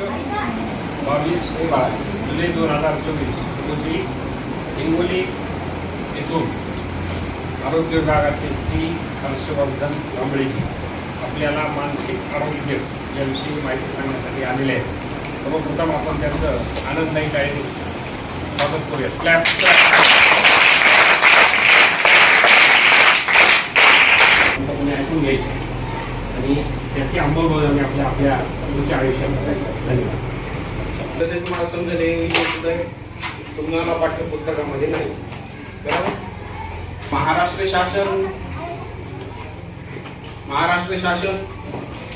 बावीस जुलै दोन हजार चोवीस रोजी हिंगोली येथून आरोग्य विभागाचे श्री हर्षवर्धन कांबळेजी आपल्याला मानसिक आरोग्य याविषयी माहिती सांगण्यासाठी आलेले आहेत. सर्वप्रथम आपण त्यांचं आनंददायी काय स्वागत करूया क्लॅप ऐकून घ्यायचे. आणि त्याची अंमलबजावणी आपल्या आपल्या पुढच्या आयुष्यामध्ये करायची धन्यवाद तर ते तुम्हाला समजेल हे विषय सुद्धा तुम्हाला पाठ्यपुस्तकामध्ये नाही. बरोबर? महाराष्ट्र शासन. महाराष्ट्र शासन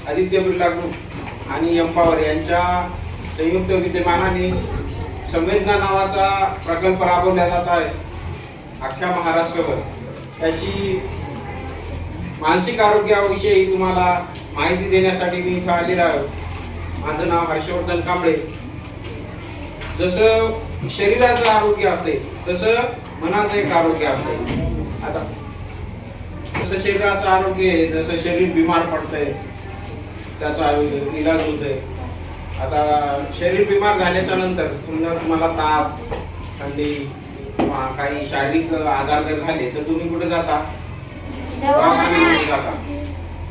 आदित्य बिर्ला ग्रुप आणि एम्पावर यांच्या संयुक्त विद्यमानाने संवेदना नावाचा प्रकल्प राबवला जात आहे. अख्ख्या महाराष्ट्रभर. त्याची मानसिक आरोग्याविषयी तुम्हाला माहिती देण्यासाठी मी इथं आलेलो आहे. माझं नाव हर्षवर्धन कांबळे. जसं शरीराचं आरोग्य असते तसं मनाचं एक आरोग्य असते. आता जसं शरीराचं आरोग्य आहे जसं शरीर बिमार पडतंय. त्याचा इलाज होतोय. आता शरीर बिमार झाल्याच्यानंतर समजा तुम्हाला ताप थंडी किंवा काही शारीरिक आजार जर झाले तर तुम्ही कुठे जाता? जाता.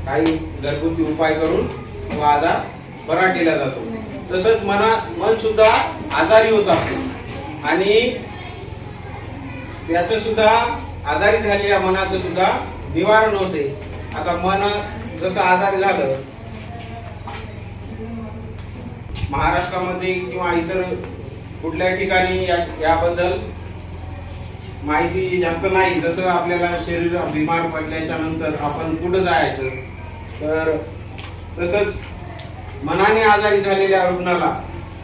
काही घरगुती उपाय करून तो आजार बरा केला जातो. तसंच मना मन सुद्धा आजारी होत असते. आणि त्याचं सुद्धा आजारी झालेल्या मनाचं सुद्धा निवारण होते. आता मन जसं आजारी झालं महाराष्ट्रामध्ये किंवा इतर कुठल्याही ठिकाणी याबद्दल माहिती जास्त नाही. जसं आपल्याला शरीर बिमार पडल्याच्या नंतर आपण कुठं जायचं तर तसंच मनाने आजारी झालेल्या रुग्णाला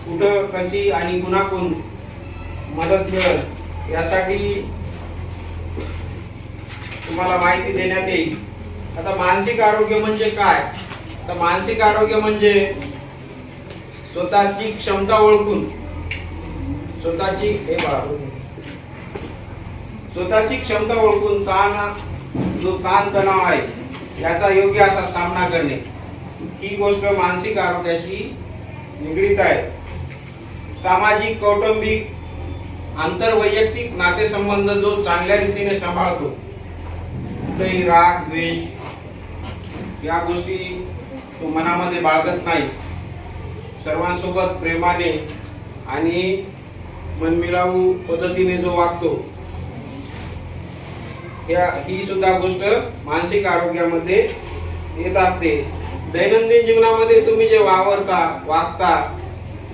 कुठं कशी आणि कुणाकडून मदत मिळेल. यासाठी तुम्हाला माहिती देण्यात येईल. आता मानसिक आरोग्य म्हणजे काय? तर मानसिक आरोग्य म्हणजे स्वतःची क्षमता ओळखून. स्वतःची हे स्वतःची क्षमता ओळखून ताण जो ताण तणाव आहे याचा योग्य असा सामना करणे. ही गोष्ट मानसिक आरोग्याशी निगडीत आहे. सामाजिक कौटुंबिक आंतरवैयक्तिक नातेसंबंध जो चांगल्या रीतीने सांभाळतो कुठेही राग द्वेष या गोष्टी तो मनामध्ये बाळगत नाही. सर्वांसोबत प्रेमाने आणि मनमिळावू पद्धतीने जो वागतो ह्या ही सुद्धा गोष्ट मानसिक आरोग्यामध्ये येत असते. दैनंदिन जीवनामध्ये तुम्ही जे वावरता वागता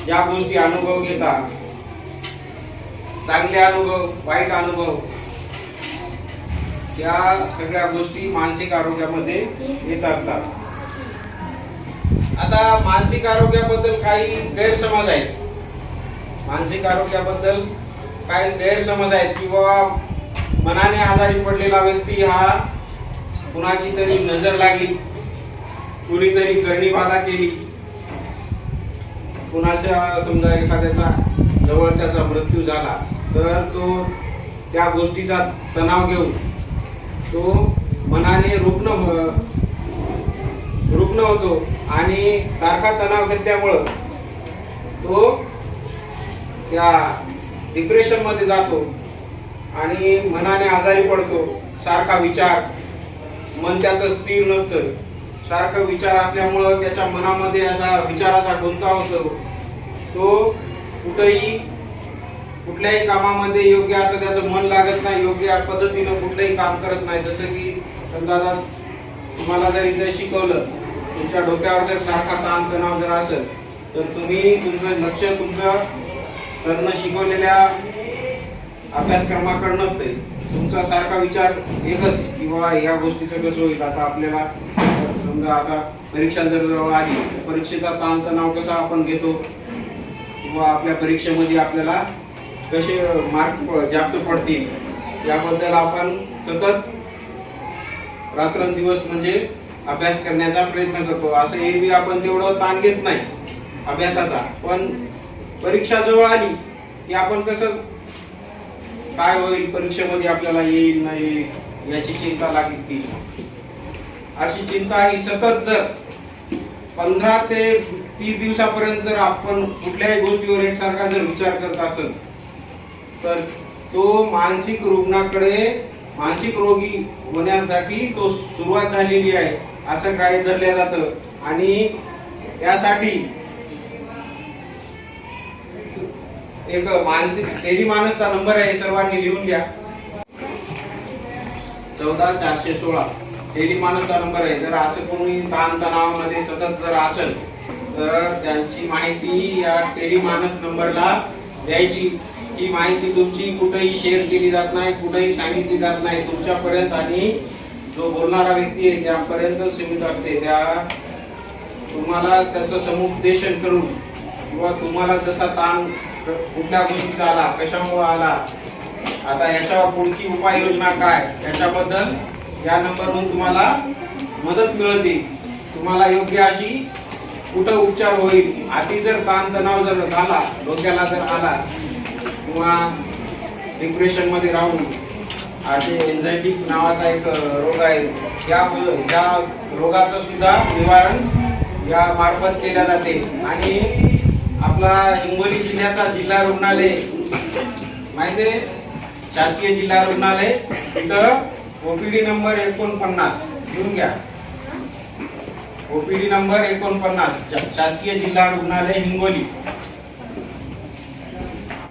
ज्या गोष्टी अनुभव घेता. चांगले अनुभव वाईट अनुभव या सगळ्या गोष्टी मानसिक आरोग्यामध्ये येत असतात आता मानसिक आरोग्याबद्दल काही गैरसमज आहेत. मानसिक आरोग्याबद्दल काही गैरसमज आहेत किंवा मनाने आजारी पडलेला व्यक्ती हा कुणाची तरी नजर लागली कुणीतरी करणी बाधा केली. कुणाच्या समजा एखाद्याचा जवळ त्याचा मृत्यू झाला. तर तो त्या गोष्टीचा तणाव घेऊन तो मनाने रुग्ण रुग्ण होतो आणि सारखा तणाव घेतल्यामुळं तो त्या डिप्रेशनमध्ये जातो आणि मनाने आजारी पडतो. सारखा विचार मन त्याचं स्थिर नसतं. सारखं विचार असल्यामुळं त्याच्या मनामध्ये असा विचाराचा गुंता होतो. तो कुठंही कुठल्याही कामामध्ये योग्य असं त्याचं मन लागत नाही योग्य पद्धतीनं कुठलंही काम करत नाही. जसं की समजा आता तुम्हाला जर इथे शिकवलं तुमच्या डोक्यावर जर सारखा ताणतणाव जर असेल तर तुम्ही तुमचं लक्ष तुमचं करणं शिकवलेल्या अभ्यासक्रमाकडे नसते तुमचा सारखा विचार एकच किंवा या गोष्टीचं कसं होईल आता आपल्याला समजा आता परीक्षा जर जवळ आली तर परीक्षेचा ताणतणाव कसा आपण घेतो? किंवा आपल्या परीक्षेमध्ये आपल्याला कसे मार्क जास्त पडतील याबद्दल आपण सतत रात्रंदिवस म्हणजे अभ्यास करण्याचा प्रयत्न करतो. असं एरवी आपण तेवढं ताण घेत नाही अभ्यासाचा. पण परीक्षा जवळ आली की आपण कसं काय होईल परीक्षेमध्ये आपल्याला येईल नाही येईल याची चिंता लागली की अशी चिंता ही सतत जर पंधरा ते तीस दिवसापर्यंत जर आपण कुठल्याही गोष्टीवर एकसारखा जर विचार करत असेल तर तो मानसिक रुग्णाकडे मानसिक रोगी होण्यासाठी तो सुरुवात झालेली आहे. असं काही धरलं जातं. आणि त्यासाठी एक मानसिक टेलिमानसचा नंबर आहे सर्वांनी लिहून घ्या. चौदा चारशे सोळा टेलिमानसचा नंबर आहे. जर असं कोणी ताणतणावामध्ये सतत जर असेल तर त्यांची माहिती या टेली टेलिमानस नंबरला द्यायची. ही माहिती तुमची कुठेही शेअर केली जात नाही कुठेही सांगितली जात नाही. तुमच्यापर्यंत आणि जो बोलणारा व्यक्ती आहे त्यापर्यंत सीमित असते. त्या तुम्हाला त्याचं समुपदेशन करून किंवा तुम्हाला जसा ताण कुठल्या गोष्टीचा आला कशामुळे आला आता याच्यावर पुढची उपाययोजना काय याच्याबद्दल या नंबरवरून तुम्हाला मदत मिळते. तुम्हाला योग्य अशी कुठं उपचार होईल अति जर ताणतणाव जर झाला डोक्याला जर आला किंवा डिप्रेशनमध्ये राहून असे एन्झायटी नावाचा एक रोग आहे. या या रोगाचं सुद्धा निवारण या मार्फत केल्या जाते. आणि आपला हिंगोली जिल्ह्याचा जिल्हा रुग्णालय माहिती आहे? शासकीय जिल्हा रुग्णालय तिथं ओपीडी नंबर एकोणपन्नास. घेऊन घ्या. ओपीडी नंबर एकोणपन्नास शासकीय जिल्हा रुग्णालय हिंगोली.